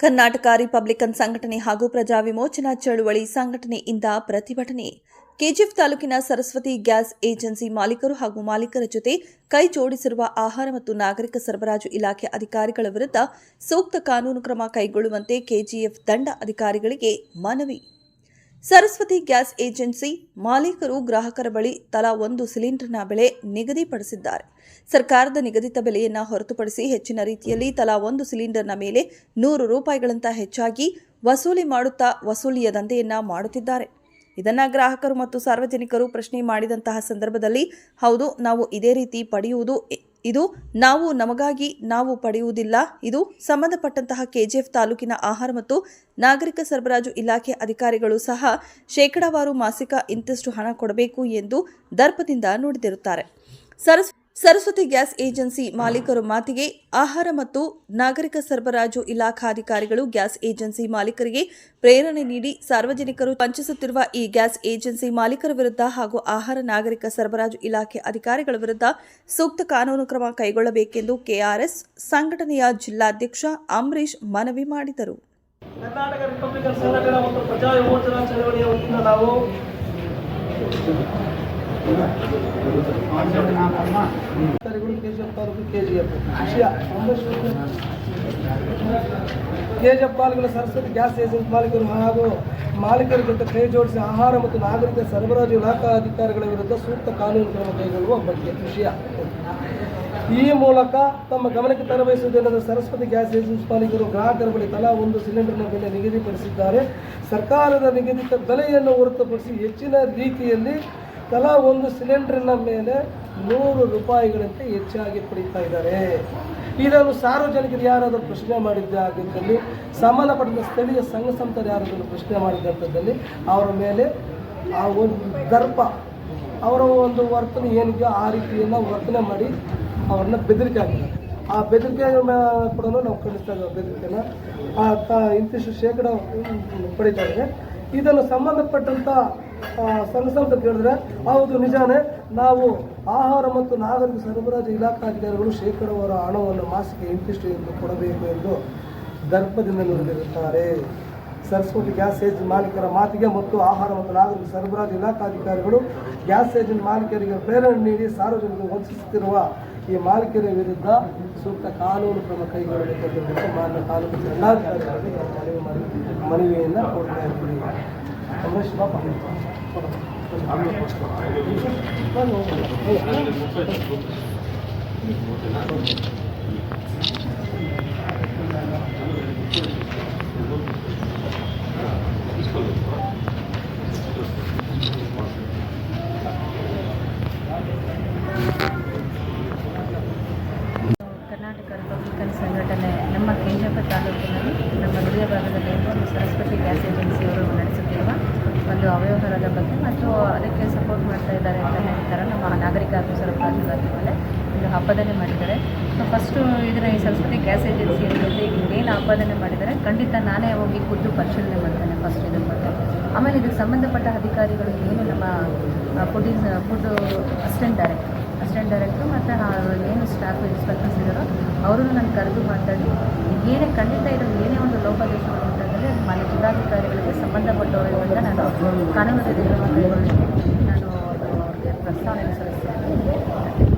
Karnataka Republican ಸಂಘಟನೆ ಹಾಗೂ ಪ್ರಜಾ ವಿಮೋಚನಾ ಚಳುವಳಿ ಸಂಘಟನೆಯಿಂದ ಪ್ರತಿಭಟನೆ. ಕೆಜಿಎಫ್ ತಾಲೂಕಿನ ಸರಸ್ವತಿ ಗ್ಯಾಸ್ ಏಜೆನ್ಸಿ ಮಾಲೀಕರು ಹಾಗೂ ಮಾಲೀಕರ ಜೊತೆ ಕೈ ಜೋಡಿಸಿರುವ ಆಹಾರ ಮತ್ತು ನಾಗರಿಕ ಸರಬರಾಜು ಇಲಾಖೆ ಅಧಿಕಾರಿಗಳ ವಿರುದ್ಧ ಸೂಕ್ತ ಕಾನೂನು ಕ್ರಮ ಕೈಗೊಳ್ಳುವಂತೆ ಕೆಜಿಎಫ್ ದಂಡ ಅಧಿಕಾರಿಗಳಿಗೆ ಮನವಿ. ಸರಸ್ವತಿ ಗ್ಯಾಸ್ ಏಜೆನ್ಸಿ ಮಾಲೀಕರು ಗ್ರಾಹಕರ ಬಳಿ ತಲಾ ಒಂದು ಸಿಲಿಂಡರ್ನ ಬೆಲೆ ನಿಗದಿಪಡಿಸಿದ್ದಾರೆ. ಸರ್ಕಾರದ ನಿಗದಿತ ಬೆಲೆಯನ್ನು ಹೊರತುಪಡಿಸಿ ಹೆಚ್ಚಿನ ರೀತಿಯಲ್ಲಿ ತಲಾ ಒಂದು ಸಿಲಿಂಡರ್ನ ಮೇಲೆ ನೂರು ರೂಪಾಯಿಗಳಂತ ಹೆಚ್ಚಾಗಿ ವಸೂಲಿ ಮಾಡುತ್ತಾ ವಸೂಲಿಯ ದಂಧೆಯನ್ನ ಮಾಡುತ್ತಿದ್ದಾರೆ. ಇದನ್ನು ಗ್ರಾಹಕರು ಮತ್ತು ಸಾರ್ವಜನಿಕರು ಪ್ರಶ್ನೆ ಮಾಡಿದಂತಹ ಸಂದರ್ಭದಲ್ಲಿ, ಹೌದು, ನಾವು ಇದೇ ರೀತಿ ಪಡೆಯುವುದು ಇದು ನಾವು ನಮಗಾಗಿ ನಾವು ಪಡೆಯುವುದಿಲ್ಲ. ಇದು ಸಂಬಂಧಪಟ್ಟಂತಹ ಕೆಜಿಎಫ್ ತಾಲೂಕಿನ ಆಹಾರ ಮತ್ತು ನಾಗರಿಕ ಸರಬರಾಜು ಇಲಾಖೆ ಅಧಿಕಾರಿಗಳು ಸಹ ಶೇಕಡಾವಾರು ಮಾಸಿಕ ಇಂತಿಷ್ಟು ಹಣ ಕೊಡಬೇಕು ಎಂದು ದರ್ಪದಿಂದ ನುಡಿದಿರುತ್ತಾರೆ. ಸರಸ್ ಸರಸ್ವತಿ ಗ್ಯಾಸ್ ಏಜೆನ್ಸಿ ಮಾಲೀಕರು ಮಾತಿಗೆ ಆಹಾರ ಮತ್ತು ನಾಗರಿಕ ಸರಬರಾಜು ಇಲಾಖಾಧಿಕಾರಿಗಳು ಗ್ಯಾಸ್ ಏಜೆನ್ಸಿ ಮಾಲೀಕರಿಗೆ ಪ್ರೇರಣೆ ನೀಡಿ ಸಾರ್ವಜನಿಕರು ವಂಚಿಸುತ್ತಿರುವ ಈ ಗ್ಯಾಸ್ ಏಜೆನ್ಸಿ ಮಾಲೀಕರ ವಿರುದ್ಧ ಹಾಗೂ ಆಹಾರ ನಾಗರಿಕ ಸರಬರಾಜು ಇಲಾಖೆ ಅಧಿಕಾರಿಗಳ ವಿರುದ್ಧ ಸೂಕ್ತ ಕಾನೂನು ಕ್ರಮ ಕೈಗೊಳ್ಳಬೇಕೆಂದು ಕೆಆರ್ಎಸ್ ಸಂಘಟನೆಯ ಜಿಲ್ಲಾಧ್ಯಕ್ಷ ಅಂಬರೀಶ್ ಮನವಿ ಮಾಡಿದರು. ಕರ್ನಾಟಕ ರಿಪಬ್ಲಿಕನ್ ಸಂಘಟನೆ ಮತ್ತು ಪ್ರಜಾ ವಿಮೋಚನಾ ಚಳವಳಿಯ ನಾವು ಕೆಜಿಎಫ್ ತಾಲೂಕಿನ ಸರಸ್ವತಿ ಗ್ಯಾಸ್ ಏಜೆನ್ಸಿ ಮಾಲೀಕರು ಹಾಗೂ ಮಾಲೀಕರ ಜೊತೆ ಕೈ ಜೋಡಿಸಿ ಆಹಾರ ಮತ್ತು ನಾಗರಿಕ ಸರಬರಾಜು ಇಲಾಖಾ ಅಧಿಕಾರಿಗಳ ವಿರುದ್ಧ ಸೂಕ್ತ ಕಾನೂನು ಕ್ರಮ ಕೈಗೊಳ್ಳುವ ಬಗ್ಗೆ ವಿಷಯ. ಈ ಮೂಲಕ ತಮ್ಮ ಗಮನಕ್ಕೆ ತರಬಯಸುವುದೇನೆಂದರೆ ಸರಸ್ವತಿ ಗ್ಯಾಸ್ ಏಜೆನ್ಸ್ ಮಾಲೀಕರು ಗ್ರಾಹಕರ ಬಳಿ ತಲಾ ಒಂದು ಸಿಲಿಂಡರ್ನ ಬೆಲೆ ನಿಗದಿಪಡಿಸಿದ್ದಾರೆ. ಸರ್ಕಾರದ ನಿಗದಿತ ಬೆಲೆಯನ್ನು ಹೊರತುಪಡಿಸಿ ಹೆಚ್ಚಿನ ರೀತಿಯಲ್ಲಿ ತಲಾ ಒಂದು ಸಿಲಿಂಡರ್ನ ಮೇಲೆ ನೂರು ರೂಪಾಯಿಗಳಂತೆ ಹೆಚ್ಚಾಗಿ ಪಡಿತಾ ಇದ್ದಾರೆ. ಇದನ್ನು ಸಾರ್ವಜನಿಕರು ಯಾರಾದರೂ ಪ್ರಶ್ನೆ ಮಾಡಿದ್ದಾಗಿದ್ದಲ್ಲಿ ಸಂಬಂಧಪಟ್ಟ ಸ್ಥಳೀಯ ಸಂಘ ಸಂಸ್ಥರು ಯಾರಾದರೂ ಪ್ರಶ್ನೆ ಮಾಡಿದಂಥದ್ದಲ್ಲಿ ಅವರ ಮೇಲೆ ಆ ಒಂದು ದರ್ಪ, ಅವರ ಒಂದು ವರ್ತನೆ ಏನಿದೆಯೋ ಆ ರೀತಿಯನ್ನು ವರ್ತನೆ ಮಾಡಿ ಅವ್ರನ್ನ ಬೆದರಿಕೆ ಹಾಕಿದ್ದಾರೆ. ಆ ಬೆದರಿಕೆ ಕೂಡ ನಾವು ಖಂಡಿಸ್ತಾ ಇದ್ದೇವೆ. ಬೆದರಿಕೆನ ಇಂತಿಷ್ಟು ಶೇಕಡ ಪಡಿತಾ ಇದೆ ಇದನ್ನು ಸಂಬಂಧಪಟ್ಟಂಥ ಸಂಸ್ಥೆ ಕೇಳಿದ್ರೆ, ಹೌದು, ನಿಜಾನೇ, ನಾವು ಆಹಾರ ಮತ್ತು ನಾಗರಿಕ ಸರಬರಾಜು ಇಲಾಖಾಧಿಕಾರಿಗಳು ಶೇಕಡವಾರ ಹಣವನ್ನು ಮಾಸಿಕ ಇಂತಿಷ್ಟು ಎಂದು ಕೊಡಬೇಕು ಎಂದು ದರ್ಪದಿಂದ ನುಡಿದಿರುತ್ತಾರೆ. ಸರಸ್ವತಿ ಗ್ಯಾಸ್ ಏಜೆಂಟ್ ಮಾಲೀಕರ ಮಾತಿಗೆ ಮತ್ತು ಆಹಾರ ಮತ್ತು ನಾಗರಿಕ ಸರಬರಾಜು ಇಲಾಖಾಧಿಕಾರಿಗಳು ಗ್ಯಾಸ್ ಏಜೆಂಟ್ ಮಾಲೀಕರಿಗೆ ಪ್ರೇರಣೆ ನೀಡಿ ಸಾರ್ವಜನಿಕರು ವಂಚಿಸುತ್ತಿರುವ ಈ ಮಾಲೀಕರ ವಿರುದ್ಧ ಸೂಕ್ತ ಕಾನೂನು ಕ್ರಮ ಕೈಗೊಳ್ಳಬೇಕೆಂದು ಮಾನ್ಯ ತಾಲೂಕು ಜಿಲ್ಲಾಧಿಕಾರಿಗಳಿಗೆ ನಾವು ಮನವಿ ಮನವಿಯನ್ನು ಕೊಡ್ತಾ ಇದ್ದೀವಿ ಕರ್ನಾಟಕ ರಿಪಬ್ಲಿಕನ್ ಸಂಘಟನೆ ನಮ್ಮ ಕೆಂಜಪ್ಪ ತಾಲೂಕಿನಲ್ಲಿ ನಮ್ಮ ಹೃದಯ ಭಾಗದಲ್ಲಿ ಇರುವ ಒಂದು ಸರಸ್ವತಿ ಗ್ಯಾಸ್ ಏಜೆನ್ಸಿಯವರು ನಡೆಸುತ್ತಿರುವ ಒಂದು ಅವ್ಯವಹಾರದ ಬಗ್ಗೆ ಮತ್ತು ಅದಕ್ಕೆ ಸಪೋರ್ಟ್ ಮಾಡ್ತಾ ಇದ್ದಾರೆ ಅಂತ ಹೇಳ್ತಾರೆ. ನಮ್ಮ ನಾಗರಿಕ ಆಫೀಸರ್ ಮೇಲೆ ಒಂದು ಆಪಾದನೆ ಮಾಡಿದ್ದಾರೆ. ಸೊ ಫಸ್ಟು ಇದರ ಈ ಸರಸ್ವತಿ ಗ್ಯಾಸ್ ಏಜೆನ್ಸಿ ಏನಿದೆ ಏನು ಆಪಾದನೆ ಮಾಡಿದರೆ ಖಂಡಿತ ನಾನೇ ಹೋಗಿ ಖುದ್ದು ಪರಿಶೀಲನೆ ಮಾಡ್ತೇನೆ ಫಸ್ಟ್ ಇದ್ರ ಬಗ್ಗೆ. ಆಮೇಲೆ ಇದಕ್ಕೆ ಸಂಬಂಧಪಟ್ಟ ಅಧಿಕಾರಿಗಳು ಏನು ನಮ್ಮ food food assistant director assistant ಡೈರೆಕ್ಟ್ರು ಮತ್ತು ಏನು ಸ್ಟಾಫ್ ಇನ್ಸ್ಪೆಕ್ಟರ್ಸ್ ಇದ್ದಾರೋ ಅವರನ್ನು ನಾನು ಕರೆದು ಮಾತಾಡಿ, ಏನೇ ಖಂಡಿತ ಇರೋದು ಏನೇ ಒಂದು ಲೋಪದೋಷಗಳು ಅಂತಂದರೆ ಮಾನ್ಯ ಜಿಲ್ಲಾಧಿಕಾರಿಗಳಿಗೆ ಸಂಬಂಧಪಟ್ಟವರಿಂದ ನಾನು ಕಾನೂನು ನಾನು ಅವ್ರಿಗೆ ಪ್ರಸ್ತಾವನೆ ಸಲ್ಲಿಸ್ತೇನೆ.